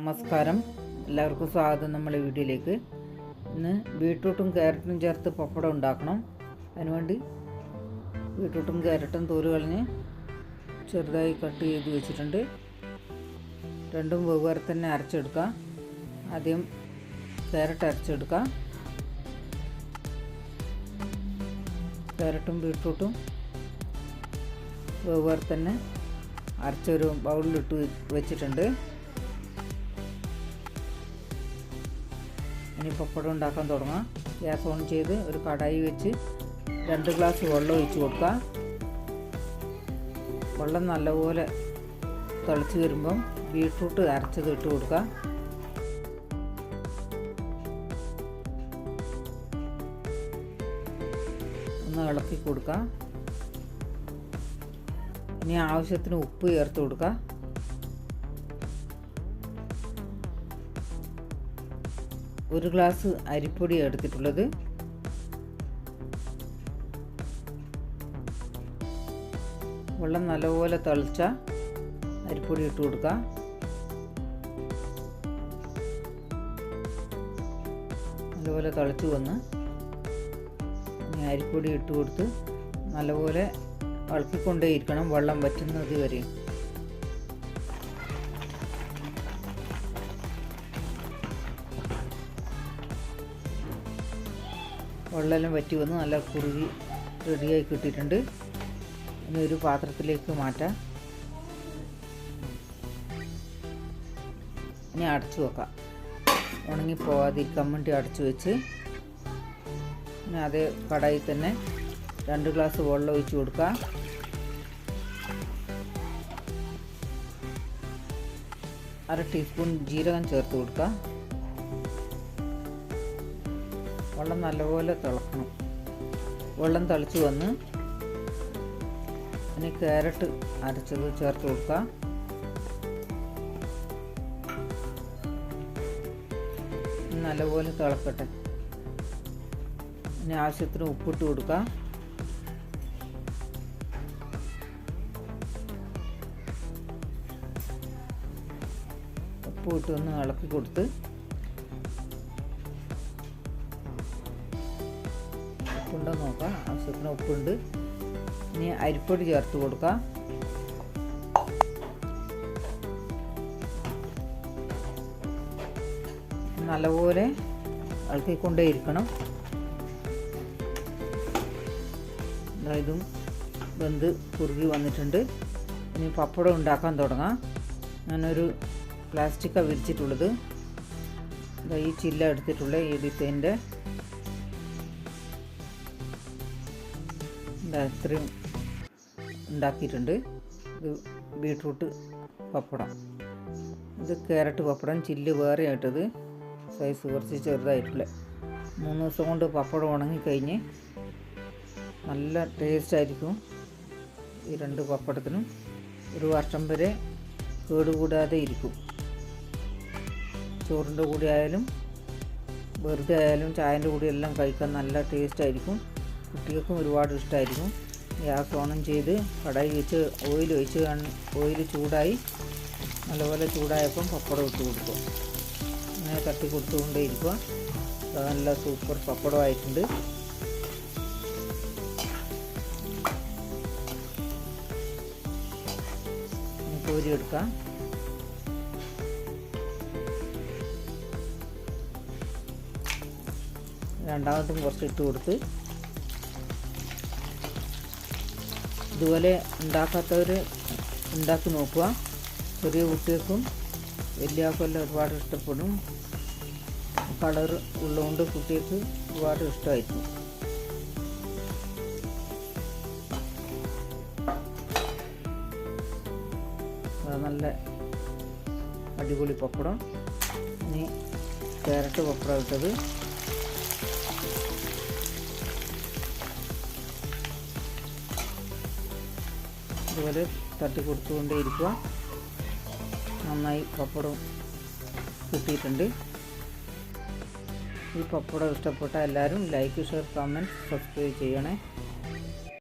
നമസ്കാരം. എല്ലാവർക്കും സ്വാഗതം നമ്മളെ വീഡിയോയിലേക്ക് ഇന്ന് ബീട്രൂട്ടും ക്യാരറ്റും ചേർത്ത് പപ്പടം ഉണ്ടാക്കണം. അതിനുവേണ്ടി ബീട്രൂട്ടും ക്യാരറ്റും തോര് കളഞ്ഞ് ചെറുതായി കട്ട് ചെയ്ത് വെച്ചിട്ടുണ്ട്. രണ്ടും വെവ്വേറെ തന്നെ അരച്ചെടുക്കുക ആദ്യം ക്യാരറ്റ് അരച്ചെടുക്കാം. ക്യാരറ്റും ബീട്രൂട്ടും വെവ്വേറെ തന്നെ അരച്ചൊരു ബൗളിലിട്ട് വെച്ചിട്ടുണ്ട്. ഇനി പപ്പടം ഉണ്ടാക്കാൻ തുടങ്ങാം. ഗ്യാസ് ഓൺ ചെയ്ത് ഒരു കടായി വെച്ച് രണ്ട് ഗ്ലാസ് വെള്ളം ഒഴിച്ച് കൊടുക്കുക. വെള്ളം നല്ലപോലെ തിളച്ച് വരുമ്പം ബീട്രൂട്ട് അരച്ചത് ഇട്ട് കൊടുക്കുക. ഒന്ന് ഇളക്കി കൊടുക്കുക. ഇനി ആവശ്യത്തിന് ഉപ്പ് ചേർത്ത് കൊടുക്കുക. ഒരു ഗ്ലാസ് അരിപ്പൊടി എടുത്തിട്ടുള്ളത്. വെള്ളം നല്ലപോലെ തളിച്ച അരിപ്പൊടി ഇട്ട് കൊടുക്കുക നല്ലപോലെ തളിച്ചു വന്ന് ഇനി അരിപ്പൊടി ഇട്ട് കൊടുത്ത് നല്ലപോലെ ഇളക്കിക്കൊണ്ടേയിരിക്കണം വെള്ളം വറ്റുന്നത് വരെ. വെള്ളമെല്ലാം വറ്റി വന്ന് നല്ല കുറുകി റെഡിയായി കിട്ടിയിട്ടുണ്ട്. ഇനി ഒരു പാത്രത്തിലേക്ക് മാറ്റാം. ഇനി അടച്ചു വെക്കാം. ഉണങ്ങി പോവാതിരിക്കാൻ വേണ്ടി അടച്ചു വെച്ച് ഇനി അതേ കടായിൽ തന്നെ രണ്ട് ഗ്ലാസ് വെള്ളം ഒഴിച്ച് കൊടുക്കുക അര ടീസ്പൂൺ ജീരകം ചേർത്ത് കൊടുക്കുക വെള്ളം നല്ലപോലെ തിളക്കണം. വെള്ളം തിളച്ച് വന്ന് ഇനി ക്യാരറ്റ് അരച്ചത് ചേർത്ത് കൊടുക്കുക. നല്ലപോലെ തിളക്കട്ടെ. ഇനി ആവശ്യത്തിന് ഉപ്പിട്ട് കൊടുക്കുക. ഉപ്പ് ഇട്ട് ഒന്ന് ഇളക്കി കൊടുത്ത് ഉപ്പുണ്ടോ നോക്കാം. ആവശ്യത്തിന് ഉപ്പുണ്ട്. ഇനി അരിപ്പൊടി ചേർത്ത് കൊടുക്കാം. നല്ലപോലെ ഇളക്കിക്കൊണ്ടേ ഇരിക്കണം. ഇതും വെന്ത് കുറുകി വന്നിട്ടുണ്ട്. ഇനി പപ്പടം ഉണ്ടാക്കാൻ തുടങ്ങാം. ഞാനൊരു പ്ലാസ്റ്റിക്കാണ് വിരിച്ചിട്ടുള്ളത്. ഈ ചില്ല എടുത്തിട്ടുള്ള ഈ ഡിസൈന്റെ ഇത്രയും ഉണ്ടാക്കിയിട്ടുണ്ട്. ഇത് ബീട്രൂട്ട് പപ്പടം. ഇത് ക്യാരറ്റ് പപ്പടം ചില്ല് വേറെ ആയിട്ടത് സൈസ് കുറച്ച് ചെറുതായിട്ടുള്ള. മൂന്ന് ദിവസം കൊണ്ട് പപ്പടം ഉണങ്ങിക്കഴിഞ്ഞ് നല്ല ടേസ്റ്റ് ആയിരിക്കും ഈ രണ്ട് പപ്പടത്തിനും. ഒരു വർഷം വരെ കേടുകൂടാതെ ഇരിക്കും. ചോറിന്റെ കൂടെ ആയാലും വെറുതെ ആയാലും ചായന്റെ കൂടെ എല്ലാം കഴിക്കാൻ നല്ല ടേസ്റ്റ് ആയിരിക്കും. കുട്ടികൾക്കും ഒരുപാട് ഇഷ്ടമായിരിക്കും ഗ്യാസ് ഓണും ചെയ്ത് കടായി വെച്ച് ഓയിൽ ഒഴിച്ച് ഓയിൽ ചൂടായി നല്ലപോലെ ചൂടായപ്പം പപ്പടം ഇട്ട് കൊടുക്കും. അങ്ങനെ തട്ടി കൊടുത്തുകൊണ്ടേ ഇരിക്കുക നല്ല സൂപ്പർ പപ്പടമായിട്ടുണ്ട് കോരി എടുക്കാം. രണ്ടാമതും കുറച്ച് ഇട്ട് കൊടുത്ത് ഇതുപോലെ ഉണ്ടാക്കാത്തവർ ഉണ്ടാക്കി നോക്കുക. ചെറിയ കുട്ടികൾക്കും വലിയ ആൾക്കെല്ലാം ഒരുപാട് ഇഷ്ടപ്പെടും. കളർ ഉള്ളതുകൊണ്ട് കുട്ടികൾക്ക് ഒരുപാട് ഇഷ്ടമായിരിക്കും. നല്ല അടിപൊളി പപ്പടം. ഇനി ക്യാരറ്റ് പപ്പടം ഇട്ടത്. ഇതുപോലെ തട്ടി കൊടുത്തുകൊണ്ടേ ഇരിക്കുക. നന്നായി പപ്പടം കിട്ടിയിട്ടുണ്ട്. ഈ പപ്പടം ഇഷ്ടപ്പെട്ട എല്ലാവരും ലൈക്ക് ഷെയർ കമന്റ് സബ്സ്ക്രൈബ് ചെയ്യണേ.